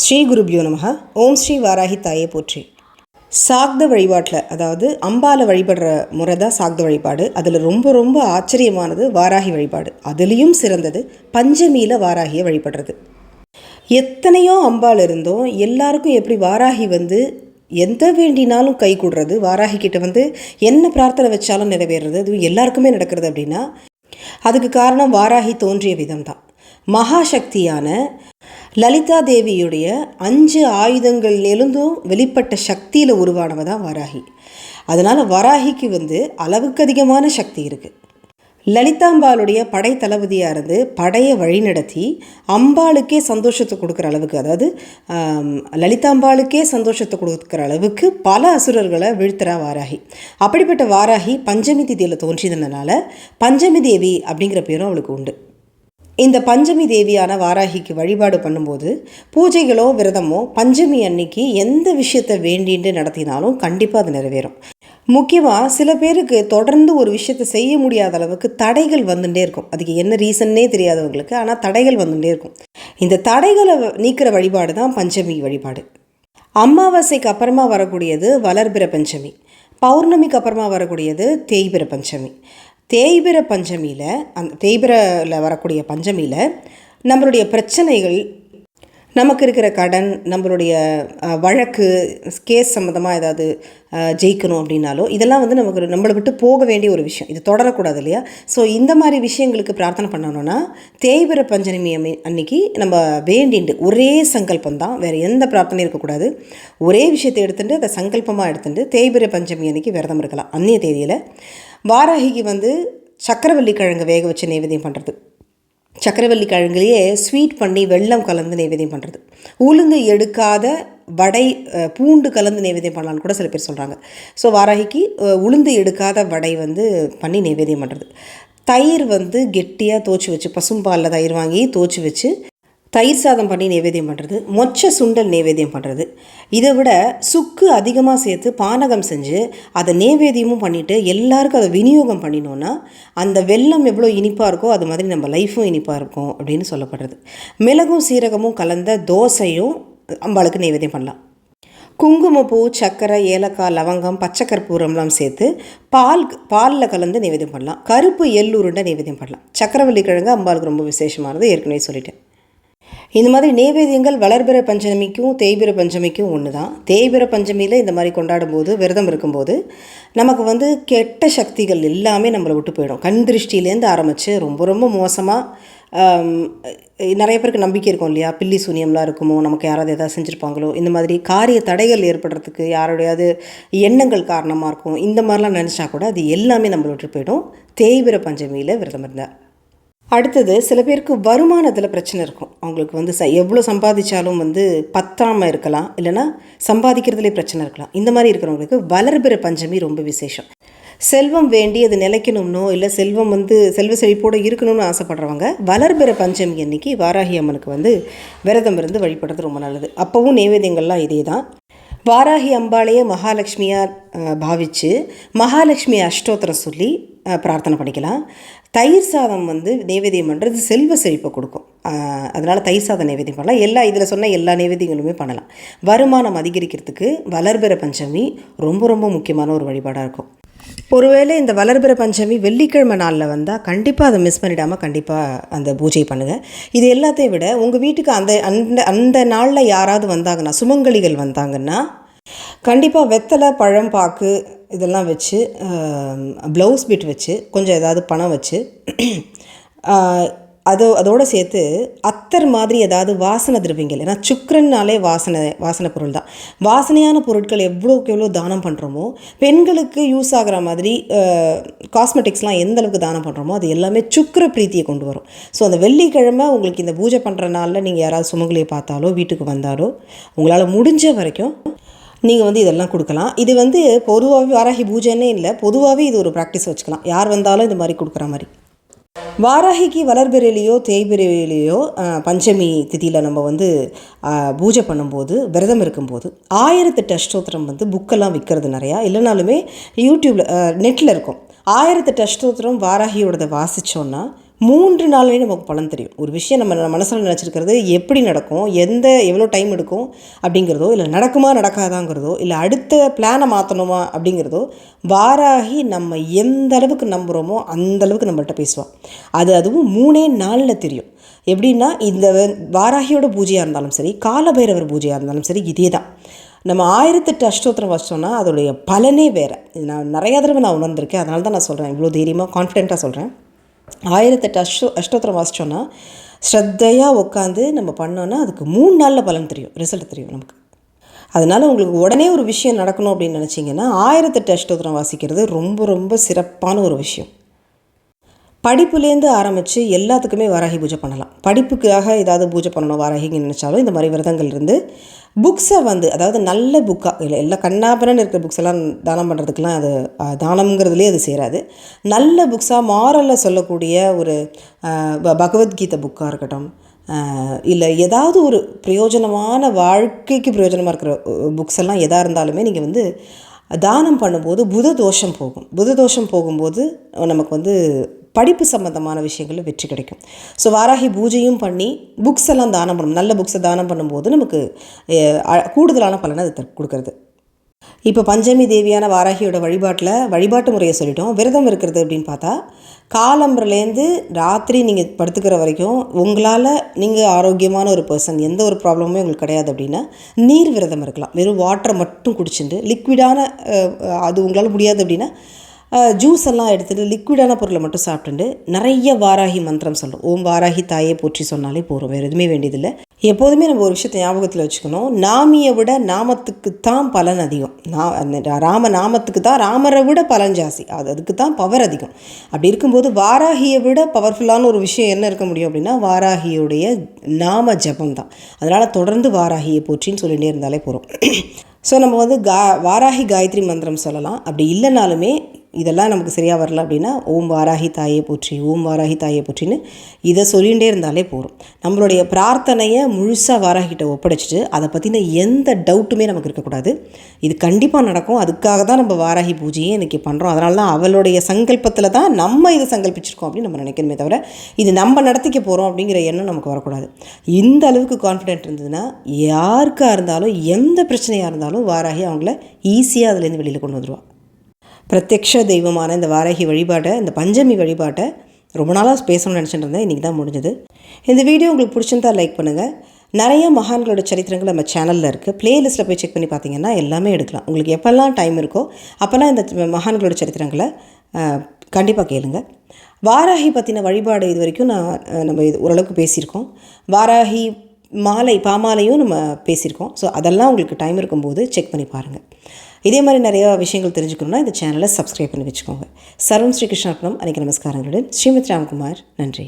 ஸ்ரீ குருபியோ நமக. ஓம் ஸ்ரீ வாராகி தாயே போற்றி. சாக்த வழிபாட்டில் அதாவது அம்பால வழிபடுற முறை தான் சாக்த வழிபாடு. அதில் ரொம்ப ரொம்ப ஆச்சரியமானது வாராகி வழிபாடு. அதுலேயும் சிறந்தது பஞ்சமியில் வாராகியை வழிபடுறது. எத்தனையோ அம்பாள் இருந்தோம். எல்லாருக்கும் எப்படி வாராகி வந்து எந்த வேண்டினாலும் கை கூடுறது வாராகி கிட்ட வந்து என்ன பிரார்த்தனை வச்சாலும் நிறைவேறது அது எல்லாருக்குமே நடக்கிறது அப்படின்னா அதுக்கு காரணம் வாராகி தோன்றிய விதம்தான். மகாசக்தியான லலிதா தேவியுடைய அஞ்சு ஆயுதங்கள்லேருந்தும் வெளிப்பட்ட சக்தியில் உருவானவ தான் வராகி. அதனால் வராகிக்கு வந்து அளவுக்கு அதிகமான சக்தி இருக்குது லலிதாம்பாளுடைய படை தளபதியாக இருந்து படையை வழிநடத்தி அம்பாளுக்கே சந்தோஷத்தை கொடுக்குற அளவுக்கு அதாவது லலிதாம்பாளுக்கே சந்தோஷத்தை கொடுக்குற அளவுக்கு பல அசுரர்களை வீழ்த்துறா வாராகி. அப்படிப்பட்ட வாராகி பஞ்சமி திதியில் தோன்றியதுனால பஞ்சமி தேவி அப்படிங்கிற பேரும் அவளுக்கு உண்டு. இந்த பஞ்சமி தேவியான வாராகிக்கு வழிபாடு பண்ணும்போது பூஜைகளோ விரதமோ பஞ்சமி அன்னைக்கு எந்த விஷயத்தை வேண்டின்ட்டு நடத்தினாலும் கண்டிப்பாக அது நிறைவேறும். முக்கியமாக சில பேருக்கு தொடர்ந்து ஒரு விஷயத்தை செய்ய முடியாத அளவுக்கு தடைகள் வந்துட்டே இருக்கும். அதுக்கு என்ன ரீசன்னே தெரியாதவங்களுக்கு ஆனால் தடைகள் வந்துட்டே இருக்கும். இந்த தடைகளை வ- நீக்கிற வழிபாடு தான் பஞ்சமி வழிபாடு. அமாவாசைக்கு அப்புறமா வரக்கூடியது வளர்பிற பஞ்சமி. பௌர்ணமிக்கு அப்புறமா வரக்கூடியது தேய்பிர பஞ்சமி. தேய்பிர பஞ்சமியில் அந்த தேய்பிரில் வரக்கூடிய பஞ்சமியில் நம்மளுடைய பிரச்சனைகள் நமக்கு இருக்கிற கடன் நம்மளுடைய வழக்கு கேஸ் சம்மந்தமாக ஏதாவது ஜெயிக்கணும் அப்படின்னாலோ இதெல்லாம் வந்து நமக்கு ஒரு- நம்மளை விட்டு போக வேண்டிய ஒரு விஷயம். இது தொடரக்கூடாது இல்லையா? ஸோ இந்த மாதிரி விஷயங்களுக்கு பிரார்த்தனை பண்ணணும்னா தேய்பிர பஞ்சமி அன்னைக்கு நம்ம வேண்டிண்டு ஒரே சங்கல்பம் தான் வேறு எந்த பிரார்த்தனையும் இருக்கக்கூடாது. ஒரே விஷயத்தை எடுத்துட்டு அதை சங்கல்பமாக எடுத்துட்டு தேய்பிர பஞ்சமி அன்னைக்கு விரதம் இருக்கலாம். அந்நிய தேதியில். வாராகிக்கு வந்து சக்கரவள்ளி கிழங்கு வேக வச்சு நைவேத்தியம் பண்ணுறது சக்கரவள்ளி கிழங்குலேயே ஸ்வீட் பண்ணி வெல்லம் கலந்து நைவேத்தியம் பண்ணுறது உளுந்து எடுக்காத வடை பூண்டு கலந்து நைவேத்தியம் பண்ணலான்னு கூட சில பேர் சொல்கிறாங்க ஸோ வாராகிக்கு உளுந்து எடுக்காத வடை வந்து பண்ணி நைவேத்தியம் பண்ணுறது தயிர் வந்து கெட்டியாக தோச்சி வச்சு பசும்பாலில் தயிர் வாங்கி தோச்சி வச்சு தயிர் சாதம் பண்ணி நைவேத்தியம் பண்ணுறது மொச்ச சுண்டல் நைவேத்தியம் பண்ணுறது இதை விட சுக்கு அதிகமாக சேர்த்து பானகம் செஞ்சு அதை நைவேத்தியமும் பண்ணிவிட்டு எல்லாருக்கும் அதை விநியோகம் பண்ணினோன்னா அந்த வெல்லம் எவ்வளோ இனிப்பாக இருக்கோ அது மாதிரி நம்ம லைஃப்பும் இனிப்பாக இருக்கும் அப்படின்னு சொல்லப்படுறது. மிளகும் சீரகமும் கலந்த தோசையும் அம்பாளுக்கு நைவேத்தியம் பண்ணலாம். குங்குமப்பூ சர்க்கரை ஏலக்காய் லவங்கம் பச்சை கற்பூரம்லாம் சேர்த்து பால் பாலில் கலந்து நைவேத்தியம் பண்ணலாம். கருப்பு எள் உருண்டை நைவேத்தியம் பண்ணலாம். சக்கரவள்ளி கிழங்கு அம்பாளுக்கு ரொம்ப விசேஷமானது ஏற்கனவே சொல்லிட்டேன். இந்த மாதிரி நெய்வேதியங்கள் வளர்பிற பஞ்சமிக்கும் தேய்பிற பஞ்சமிக்கும் ஒன்று தான் தேய்பிற பஞ்சமியில் இந்த மாதிரி கொண்டாடும் போது விரதம் இருக்கும்போது நமக்கு வந்து கெட்ட சக்திகள் எல்லாமே நம்மளை விட்டு போயிடும். கண் திருஷ்டிலேருந்து ஆரம்பித்து ரொம்ப ரொம்ப மோசமாக நிறைய பேருக்கு நம்பிக்கை இருக்கும் இல்லையா? பில்லி சூனியம்லாம் இருக்குமோ? நமக்கு யாராவது எதாவது செஞ்சுருப்பாங்களோ? இந்த மாதிரி காரிய தடைகள் ஏற்படுறதுக்கு யாருடையாவது எண்ணங்கள் காரணமாக இருக்கும்? இந்த மாதிரிலாம் நினச்சா கூட அது எல்லாமே நம்மளை விட்டு போயிடும். தேய்பிற பஞ்சமியில் விரதம் இருந்தால் அடுத்தது சில பேருக்கு வருமானத்தில் பிரச்சனை இருக்கும். அவங்களுக்கு வந்து ச எவ்வளோ சம்பாதிச்சாலும் வந்து பத்தாமல் இருக்கலாம். இல்லைன்னா சம்பாதிக்கிறதுலே பிரச்சனை இருக்கலாம். இந்த மாதிரி இருக்கிறவங்களுக்கு வளர்பிற பஞ்சமி ரொம்ப விசேஷம். செல்வம் வேண்டி அது நிலைக்கணும்னோ இல்லை செல்வம் வந்து செல்வ செழிப்போடு இருக்கணும்னு ஆசைப்படுறவங்க வளர்பிற பஞ்சமி அன்னைக்கு வாராகி அம்மனுக்கு வந்து விரதம் இருந்து வழிபடுறது ரொம்ப நல்லது. அப்போவும் நைவேத்தியங்கள்லாம் இதே தான் வாராகி அம்பாளையே மகாலட்சுமியாக பாவித்து மகாலட்சுமி அஷ்டோத்திரம் சொல்லி பிரார்த்தனை பண்ணிக்கலாம். தயிர் சாதம் வந்து நைவேத்தியம் பண்ணுறது செல்வ செழிப்பை கொடுக்கும். அதனால் தயிர் சாதம் நைவேத்தியம் பண்ணலாம். எல்லா இதில் சொன்ன எல்லா நைவேத்தியங்களுமே பண்ணலாம். வருமானம் அதிகரிக்கிறதுக்கு வளர்பிற பஞ்சமி ரொம்ப ரொம்ப முக்கியமான ஒரு வழிபாடாக இருக்கும். ஒருவேளை இந்த வளர்பிற பஞ்சமி வெள்ளிக்கிழமை நாளில் வந்தால் கண்டிப்பாக அதை மிஸ் பண்ணிடாமல் கண்டிப்பாக அந்த பூஜை பண்ணுங்கள் இது எல்லாத்தையும் விட உங்கள் வீட்டுக்கு அந்த அந்த அந்த நாளில் யாராவது வந்தாங்கன்னா சுமங்கலிகள் வந்தாங்கன்னா கண்டிப்பாக வெத்தலை பழம் பாக்கு இதெல்லாம் வச்சு ப்ளவுஸ் பிட் வச்சு கொஞ்சம் ஏதாவது பணம் வச்சு அதோ அதோடு சேர்த்து அத்தர் மாதிரி ஏதாவது வாசனை திரவியங்கள். ஏன்னா சுக்ரன்னாலே வாசனை வாசனை பொருள் தான். வாசனையான பொருட்கள் எவ்வளோக்கு எவ்வளோ தானம் பண்ணுறோமோ பெண்களுக்கு யூஸ் ஆகிற மாதிரி காஸ்மெட்டிக்ஸ்லாம் எந்த அளவுக்கு தானம் பண்ணுறோமோ அது எல்லாமே சுக்கர பிரீத்தியை கொண்டு வரும். ஸோ அந்த வெள்ளிக்கிழமை உங்களுக்கு இந்த பூஜை பண்ணுற நாளில் நீங்கள் யாராவது சுமங்கலியை பார்த்தாலோ வீட்டுக்கு வந்தாலோ உங்களால் முடிஞ்ச வரைக்கும் நீங்கள் வந்து இதெல்லாம் கொடுக்கலாம். இது வந்து பொதுவாகவே வாராகி பூஜைன்னே இல்லை பொதுவாகவே இது ஒரு ப்ராக்டிஸ் வச்சுக்கலாம். யார் வந்தாலும் இது மாதிரி கொடுக்குற மாதிரி. வாராகிக்கு வளர்பிறையிலையோ தேய்பிறையிலையோ பஞ்சமி திதியில் நம்ம வந்து பூஜை பண்ணும்போது விரதம் இருக்கும்போது ஆயிரத்தெட்டு அஷ்டோத்திரம் வந்து புக்கெல்லாம் விற்கிறது நிறையா. இல்லைனாலுமே யூடியூப்பில் நெட்டில் இருக்கும். ஆயிரத்தெட்டு அஷ்டோத்திரம் வாராகியோடதை வாசித்தோன்னா மூன்று நாள்லேயே நமக்கு பலன் தெரியும். ஒரு விஷயம் நம்ம மனசில் நினச்சிருக்கிறது எப்படி நடக்கும் எந்த எவ்வளோ டைம் எடுக்கும் அப்படிங்கிறதோ இல்லை நடக்குமா நடக்காதாங்கிறதோ இல்லை அடுத்த பிளானை மாற்றணுமா அப்படிங்கிறதோ வாராகி நம்ம எந்த அளவுக்கு நம்புகிறோமோ அந்த அளவுக்கு பேசுவோம் பேசுவாள் அது அதுவும் மூணே நாளில் தெரியும். எப்படின்னா இந்த வாராகியோட பூஜையாக இருந்தாலும் சரி காலபைரவர் பூஜையாக இருந்தாலும் சரி இதே தான் நம்ம ஆயிரத்தெட்டு அஷ்டோத்திரம் வச்சோன்னா அதோடைய பலனே வேறு. நான் நிறையா தடவை நான் உணர்ந்திருக்கேன். அதனால தான் நான் சொல்கிறேன் இவ்வளோ தைரியமாக கான்ஃபிடென்ட்டாக சொல்கிறேன் ஆயிரத்தெட்டு அஷ்டோ அஷ்டோத்திரம் வாசித்தோன்னா ஸ்ரத்தையாக உட்காந்து நம்ம பண்ணோன்னா அதுக்கு மூணு நாளில் பலன் தெரியும் ரிசல்ட் தெரியும் நமக்கு. அதனால் உங்களுக்கு உடனே ஒரு விஷயம் நடக்கணும் அப்படின்னு நினச்சிங்கன்னா ஆயிரத்தெட்டு அஷ்டோத்திரம் வாசிக்கிறது ரொம்ப ரொம்ப சிறப்பான ஒரு விஷயம். படிப்புலேருந்து ஆரம்பித்து எல்லாத்துக்குமே வாராகி பூஜை பண்ணலாம். படிப்புக்காக ஏதாவது பூஜை பண்ணணும் வாராகின்னு நினச்சாலும் இந்த மாதிரி விரதங்கள் இருந்து புக்ஸை வந்து அதாவது நல்ல புக்காக இல்லை எல்லா கண்ணாபரன் இருக்கிற புக்ஸ் எல்லாம் தானம் பண்ணுறதுக்கெலாம் அது தானம்ங்கிறதுலேயே அது சேராது. நல்ல புக்ஸாக மாரலில் சொல்லக்கூடிய ஒரு பகவத்கீதை புக்காக இருக்கட்டும் இல்லை ஏதாவது ஒரு பிரயோஜனமான வாழ்க்கைக்கு பிரயோஜனமாக இருக்கிற புக்ஸ் எல்லாம் எதாக இருந்தாலுமே நீங்கள் வந்து தானம் பண்ணும்போது புத தோஷம் போகும். புத தோஷம் போகும்போது நமக்கு வந்து படிப்பு சம்மந்தமான விஷயங்களில் வெற்றி கிடைக்கும். ஸோ வாராகி பூஜையும் பண்ணி புக்ஸ் எல்லாம் தானம் பண்ணும் நல்ல புக்ஸை தானம் பண்ணும்போது நமக்கு கூடுதலான பலனை அது கொடுக்குறது. இப்போ பஞ்சமி தேவியான வாராகியோட வழிபாட்டில் வழிபாட்டு முறையை சொல்லிட்டோம். விரதம் இருக்கிறது அப்படின்னு பார்த்தா காலம்பரிலேருந்து ராத்திரி நீங்கள் படுத்துக்கிற வரைக்கும் உங்களால் நீங்கள் ஆரோக்கியமான ஒரு பர்சன் எந்த ஒரு ப்ராப்ளமுமே உங்களுக்கு கிடையாது அப்படின்னா நீர் விரதம் இருக்கலாம். வெறும் வாட்டரை மட்டும் குடிச்சுட்டு லிக்விடான அது உங்களால் முடியாது அப்படின்னா ஜூஸ் எல்லாம் எடுத்துகிட்டு லிக்விடான பொருளை மட்டும் சாப்பிட்டுட்டு நிறைய வாராகி மந்திரம் சொல்கிறோம் ஓம் வாராகி தாயை போற்றி சொன்னாலே போகிறோம் வேறு எதுவுமே வேண்டியதில்லை. எப்போதுமே நம்ம ஒரு விஷயத்தை ஞாபகத்தில் வச்சுக்கணும். நாமியை விட நாமத்துக்கு தான் பலன் அதிகம். நான் ராம நாமத்துக்கு தான் ராமரை விட பலன் ஜாஸ்தி. அது அதுக்கு தான் பவர் அதிகம். அப்படி இருக்கும்போது வாராகியை விட பவர்ஃபுல்லான ஒரு விஷயம் என்ன இருக்க முடியும் அப்படின்னா வாராகியுடைய நாம ஜபம் தான். அதனால் தொடர்ந்து வாராகியை போற்றின்னு சொல்லிகிட்டே இருந்தாலே போகிறோம் ஸோ நம்ம வந்து கா வாராகி காயத்ரி மந்திரம் சொல்லலாம். அப்படி இல்லைனாலுமே இதெல்லாம் நமக்கு சரியாக வரல அப்படின்னா ஓம் வாராகி தாயை போற்றி ஓம் வாராகி தாயை போற்றின்னு இதை சொல்லிகிட்டே இருந்தாலே போகிறோம் நம்மளுடைய பிரார்த்தனையை முழுசாக வாராகிட்ட ஒப்படைச்சிட்டு அதை பற்றின எந்த டவுட்டுமே நமக்கு இருக்கக்கூடாது. இது கண்டிப்பாக நடக்கும். அதுக்காக தான் நம்ம வாராகி பூஜையே இன்றைக்கி பண்ணுறோம் அதனால தான் அவளுடைய சங்கல்பத்தில் தான் நம்ம இதை சங்கல்பிச்சிருக்கோம் அப்படின்னு நம்ம நினைக்கணுமே தவிர இது நம்ம நடத்திக்க போகிறோம் அப்படிங்கிற எண்ணம் நமக்கு வரக்கூடாது. இந்த அளவுக்கு கான்ஃபிடென்ட் இருந்ததுன்னா யாருக்காக இருந்தாலும் எந்த பிரச்சனையாக இருந்தாலும் வாராகி அவங்கள ஈஸியாக அதுலேருந்து வெளியில் கொண்டு வந்துடுவாள் பிரத்யக்ஷ தெய்வமான இந்த வாராகி வழிபாட்டை இந்த பஞ்சமி வழிபாட்டை ரொம்ப நாளாக பேசணும்னு நினச்சிட்டு இருந்தேன். இன்றைக்கி தான் முடிஞ்சது. இந்த வீடியோ உங்களுக்கு பிடிச்சிருந்தா லைக் பண்ணுங்கள் நிறைய மகான்களோட சரித்திரங்கள் நம்ம சேனலில் இருக்குது ப்ளேலிஸ்ட்டில் போய் செக் பண்ணி பார்த்தீங்கன்னா எல்லாமே எடுக்கலாம். உங்களுக்கு எப்போல்லாம் டைம் இருக்கோ அப்போல்லாம் இந்த மகான்களோட சரித்திரங்களை கண்டிப்பாக கேளுங்க. வாராகி பற்றின வழிபாடு இது வரைக்கும் நான் நம்ம இது ஓரளவுக்கு பேசியிருக்கோம். வாராகி மாலை பாமாலையும் நம்ம பேசியிருக்கோம். ஸோ அதெல்லாம் உங்களுக்கு டைம் இருக்கும்போது செக் பண்ணி பாருங்கள் இதே மாதிரி நிறையா விஷயங்கள் தெரிஞ்சுக்கணுன்னா இந்த சேனலை சப்ஸ்கிரைப் பண்ணி வச்சுக்கோங்க. சர்வம் ஸ்ரீகிருஷ்ணார்ப்பணம் அன்றைக்கி நமஸ்காரங்களுடன். ஸ்ரீமத் ராம்குமார் நன்றி.